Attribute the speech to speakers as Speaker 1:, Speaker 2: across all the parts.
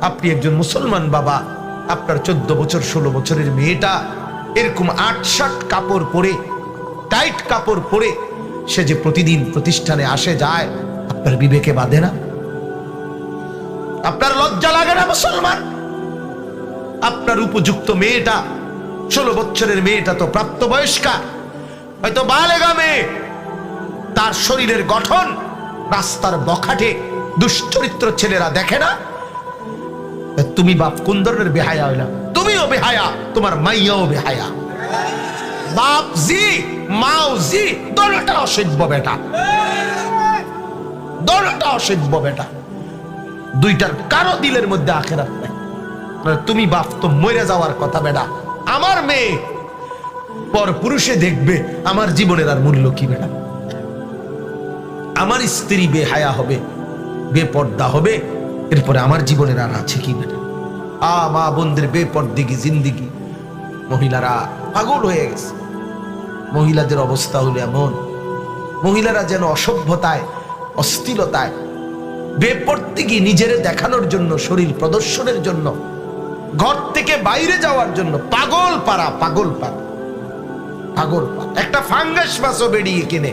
Speaker 1: আপনি একজন মুসলমান বাবা, আপনার চোদ্দ বছর, ষোলো বছরের মেয়েটা এরকম আট শার্ট কাপড় পরে, টাইট কাপড় পরে সে যে প্রতিদিন প্রতিষ্ঠানে আসে, যায়, আপনার বিবেকে বাঁধে না? আপনার লজ্জা লাগে না মুসলমান? আপনার উপযুক্ত মেয়েটা, ষোলো বছরের মেয়েটা তো প্রাপ্তবয়স্কা, হয়তো বালেগা মেয়ে তার শরীরের গঠন রাস্তার বখাটে, দুশ্চরিত্র ছেলেরা দেখে না? তুমি বাপ কোন ধরনের বেহায়া হইলা তুমিও বেহায়া, তোমার মাইয়াও বেহায়া। বাপ জি, মাও জি দোনোটা অসভ্য বেটা। দোনোটা অসভ্য বেটা। দুইটার কারও দিলের মধ্যে আখেরাত নাই। মানে তুমি বাপ তো মরে যাওয়ার কথা বেটা। আমার মেয়ে পর পুরুষে দেখবে আমার জীবনের আর মূল্য কি বেটা। আমার স্ত্রী বেহায়া হবে, বেপর্দা হবে এরপরে আমার জীবনের আর আছে কি না? আ, মা বোনদের বেপর্দিগি জিন্দিগি। মহিলারা পাগল হয়ে গেছে। মহিলাদের অবস্থা হলো এমন। মহিলারা যেন অসভ্যতায়, অস্থিরতায়, বেপর্দিগি নিজের দেখানোর জন্য, শরীর প্রদর্শনের জন্য, ঘর থেকে বাইরে যাওয়ার জন্য, পাগল পাড়া পাগল পাড়া, পাগল একটা ফাঙ্গাস মাছও বেরিয়ে কিনে,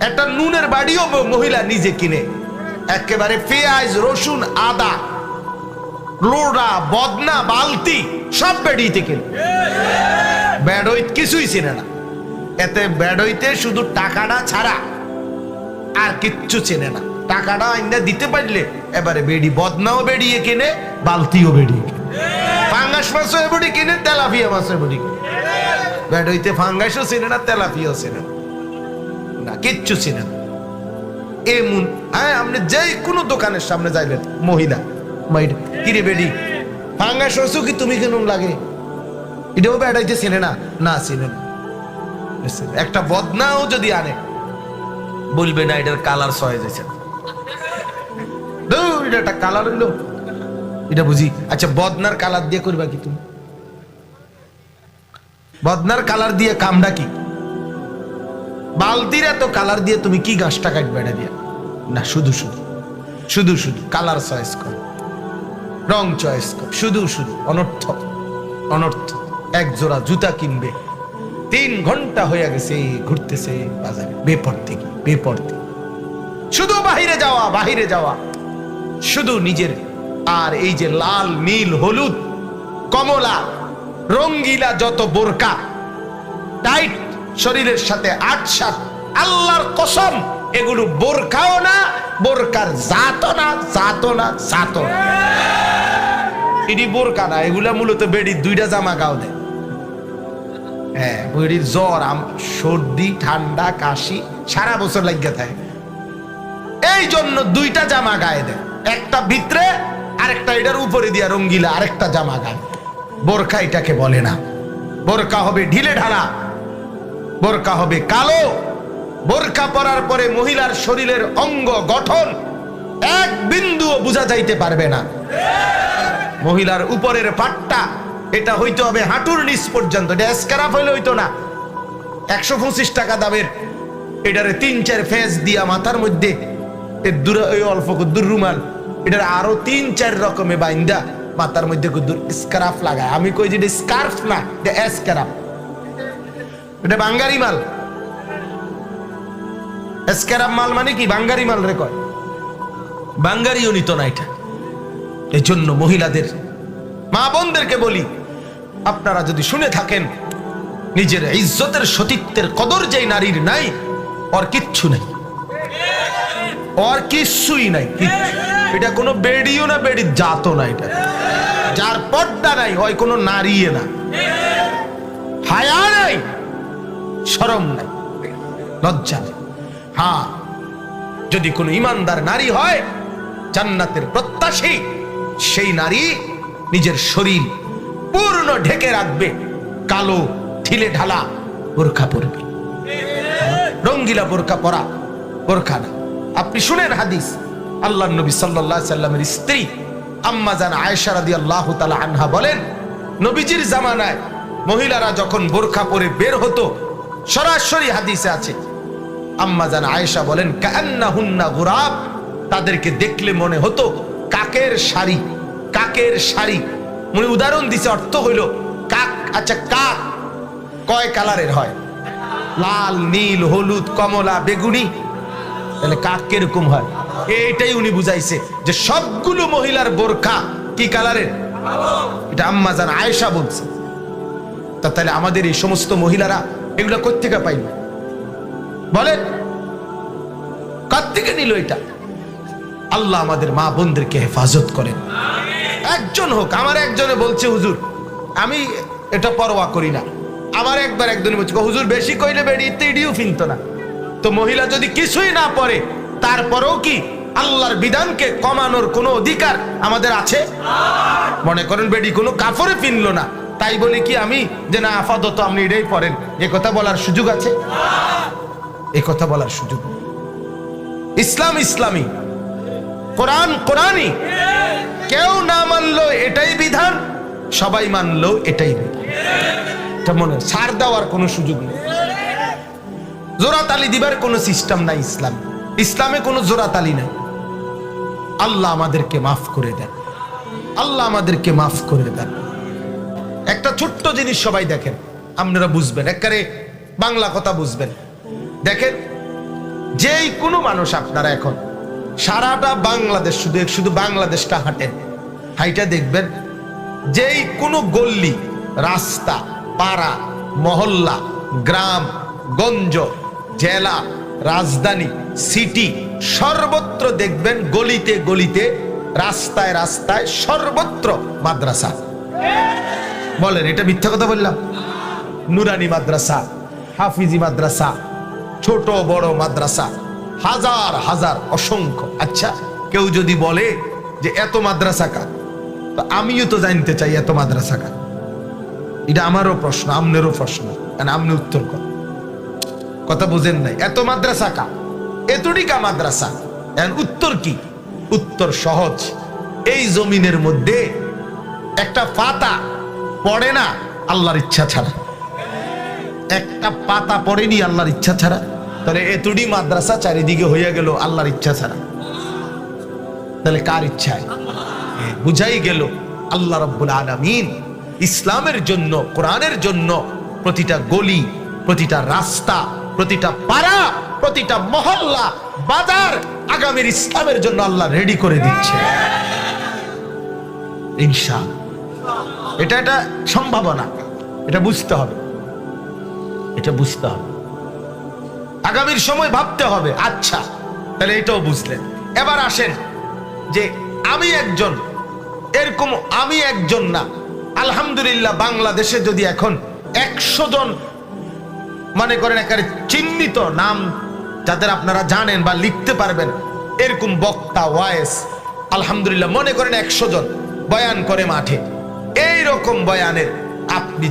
Speaker 1: একটা নুনের বাড়িও মহিলা নিজে কিনে একেবারে পেঁয়াজ, রসুন, আদা, লোড়া, বদনা, বালতি, সব বেড়িতে কিনে। বেড়ইত কিছুই চিনে না। এতে বেড়ইতে শুধু টাকাটা ছাড়া আর কিচ্ছু চেনে না। টাকাটা আইনা দিতে পারলে এবারে বেড়ি বদনাও বেড়িয়ে কিনে, বালতিও বেড়িয়ে কিনে। ফাঙ্গাস মাছও এবারে কিনে, তেলাপিয়া মাছও এবারে কিনে। বেড়ইতে ফাঙ্গাসও চেনে না, তেলাপিয়াও চেনে না, কিচ্ছু চেনে না। এমন হ্যাঁ আপনি যে কোনো দোকানের সামনে যাইবেন মহিলা। মাইড কিরে বেডি ফাঙ্গাস হয়েছো কি তুমি কেন লাগে? এটাও বেড়াইতে চিনে না না চিনে না। একটা বদনাও যদি আনে বলবে না এটার কালার সয়ে যাচ্ছে এটা একটা কালার হইল। এটা বুঝি। আচ্ছা বদনার কালার দিয়ে করবা কি তুমি? বদনার কালার দিয়ে কামটা কি? বালতির এত কালার দিয়ে তুমি কি গাছটা কাটবে এটা দিয়ে? না, শুধু শুধু। শুধু শুধু কালার চয়েস কর। রং চয়েস কর। শুধু শুধু অনর্থ অনর্থ এক জোড়া জুতা কিনবে। তিন ঘণ্টা হয়ে গেছে, ঘুরতেছে বাজারে। বেপরতে কি বেপরতে শুধু বাহিরে যাওয়া বাহিরে যাওয়া। শুধু নিজের। আর এই যে লাল, নীল, হলুদ, কমলা, রঙ্গিলা যত বোরকা টাইট শরীরের সাথে আটসাত আল্লাহর কসম। এগুলো বোরখাও না বোরকার জাতও না জাতও না জাতও না। এটি বোরকা না, এগুলা মূলত বেডির দুইটা জামা গাও দেয়। হ্যাঁ বেডির জ্বর, আম- সর্দি, ঠান্ডা, কাশি, সারা বছর লাগিয়ে থাকে। এই জন্য দুইটা জামা গায়ে দেয়। একটা ভিতরে, আরেকটা এটার উপরে দিয়া রঙ্গিলা আরেকটা জামা গায়ে। বোরকা এটাকে বলে না। বোরকা হবে ঢিলে ঢালা। বোরকা হবে কালো। বোরকা পরার পরে মহিলার শরীরের অঙ্গ গঠন এক বিন্দুও বোঝা যাইতে পারবে না। মহিলার উপরের পাটটা, এটা হইতে হবে হাঁটুর নিচ পর্যন্ত, এটা স্ক্যারাপ হইলে হইতো না। একশো পঁচিশ টাকা দামের, এটারে তিন চার ফেস দিয়া মাথার মধ্যে ওই অল্প কুদ্দুর রুমাল, এটার আরও তিন চার রকমে বাইন্দা মাথার মধ্যে কুদ্দুর স্কার্ফ লাগায়। আমি কই যে স্কার্ফ না, এটা স্কার্ফ এটা বাঙ্গারি মাল। স্কার্ফ মাল মানে কি? বাঙ্গারি মাল রে কয়। বাঙ্গারিও নিত না এটা। এই জন্য মহিলাদের, মা বোনদেরকে বলি, আপনারা যদি শুনে থাকেন, নিজের ইজ্জতের সতীত্বের কদর যেই নারীর নাই, ওর কিচ্ছু নেই। ওর কিচ্ছুই নাই। এটা কোনো বেডিও না, বেডির জাতও না এটা। যার পর্দা নাই হয় কোনো নারীয়ে না। হায়া নাই সরম নাই, লজ্জা নেই। হ্যাঁ যদি কোনো ইমানদার নারী হয়, জান্নাতের প্রত্যাশী, সেই নারী নিজের শরীর পূর্ণ ঢেকে রাখবে, কালো ঠিলে ঢালা বোরখা পরবে। রঙ্গিলা বোরখা পরা বোরখা না। আপনি শুনেন হাদিস আল্লাহ নবী আলাইহি সাল্লামের স্ত্রী আম্মা জান আয়েশা রাদিয়াল্লাহু তাআলা আনহা বলেন, নবীজির জামানায় মহিলারা যখন বোরখা পরে বের হতো, সরাসরি হাদিসে আছে আম্মা জান আয়েশা বলেন কান্নাহুন্না গুরাব। তাদেরকে দেখলে মনে হতো, কাকের শাড়ি কাকের শাড়ি। উনি উদাহরণ দিছে, অর্থ হইল, কাক আচ্ছা কাক। কয় কালারের হয়? লাল, নীল, হলুদ, কমলা, বেগুনি। তাহলে কাক কীরকম হয়? এইটাই উনি বুঝাইছে যে সবগুলো মহিলার বোরখা কি কালারের? এটা আম্মা জান আয়েশা বলছে। তাহলে আমাদের এই সমস্ত মহিলারা এগুলো কোথেকে পাইল বলেন কার থেকে নিল এটা? আল্লাহ আমাদের মা বোনদেরকে হেফাজত করেন। একজন হোক, আমার একজনে বলছে, হুজুর, আমি এটা পরোয়া করি না। আমার একবার একজনে বলছে, হুজুর, বেশি কইলে বেড়ি ইডিও ফিনত না। তো মহিলা যদি কিছুই না পড়ে, তারপরেও কি আল্লাহর বিধানকে কমানোর কোনো অধিকার আমাদের আছে? মনে করেন বেডি কোনো কাপড়ে ফিনলো না। তাই বলি কি আমি যে না আপাতত আপনি এটাই পড়েন। এ কথা বলার সুযোগ আছে? এ কথা বলার সুযোগ ইসলাম ইসলামী। কোরআন কোরআনই। কেউ না মানলো এটাই বিধান, সবাই মানলো এটাই বিধান। ছাড় দেওয়ার কোনো সুযোগ নেই। জোরাতালি দিবার কোনো সিস্টেম নাই ইসলাম। ইসলামে কোনো জোরাতালি নাই। আল্লাহ আমাদেরকে মাফ করে দেন। আল্লাহ আমাদেরকে মাফ করে দেন। একটা ছোট্ট জিনিস সবাই দেখেন। আপনারা বুঝবেন। একবারে বাংলা কথা বুঝবেন। দেখেন, যেই কোনো মানুষ আপনারা এখন সারাটা বাংলাদেশ শুধু শুধু বাংলাদেশটা হাঁটেন। হাইটা দেখবেন, যেই কোনো গল্লি রাস্তা, পাড়া, মহল্লা, গ্রাম, গঞ্জ, জেলা, রাজধানী, সিটি, সর্বত্র দেখবেন গলিতে গলিতে, রাস্তায় রাস্তায় সর্বত্র মাদ্রাসা। বলেন, এটা মিথ্যা কথা বললাম? নুরানি মাদ্রাসা, হাফিজি মাদ্রাসা ছোট বড় মাদ্রাসা, হাজার হাজার অসংখ্য। আচ্ছা কেউ যদি বলে যে এত মাদ্রাসা কার? তো আমিও তো জানতে চাই এত মাদ্রাসা কার। এটা আমারও প্রশ্ন, আমনেরও প্রশ্ন, কারণ আমনে উত্তর কর। কথা বুঝেন নাই, এত মাদ্রাসা কা এতটিকা মাদ্রাসা। এখন উত্তর কি? উত্তর সহজ। এই জমিনের মধ্যে একটা পাতা পড়ে না, আল্লাহর ইচ্ছা ছাড়া। একটা পাতা পড়েনি, আল্লাহর ইচ্ছা ছাড়া। তাহলে এতটি মাদ্রাসা চারিদিকে হইয়া গেল আল্লাহর ইচ্ছা ছাড়া। তাহলে কার ইচ্ছায়? বুঝাই গেল আল্লাহ রব্বুল আলামিন ইসলামের জন্য, কোরআনের জন্য প্রতিটা গলি, প্রতিটা রাস্তা, প্রতিটা পাড়া, প্রতিটা মহল্লা, বাজার আগামীর ইসলামের জন্য আল্লাহ রেডি করে দিচ্ছে। ইনশা এটা এটা সম্ভাবনা। এটা বুঝতে হবে। এটা বুঝতে হবে। আগামীর সময় ভাবতে হবে আচ্ছা তাহলে এটাও বুঝলেন। এবার আসেন যে আমি একজন, এরকম আমি একজন না। আলহামদুলিল্লাহ বাংলাদেশে যদি এখন একশো জন মনে করেন একেবারে চিহ্নিত নাম যাদের আপনারা জানেন বা লিখতে পারবেন, এরকম বক্তা, ওয়াইস, আলহামদুলিল্লাহ মনে করেন একশো জন বয়ান করে মাঠে। এই রকম বয়ানের আপনি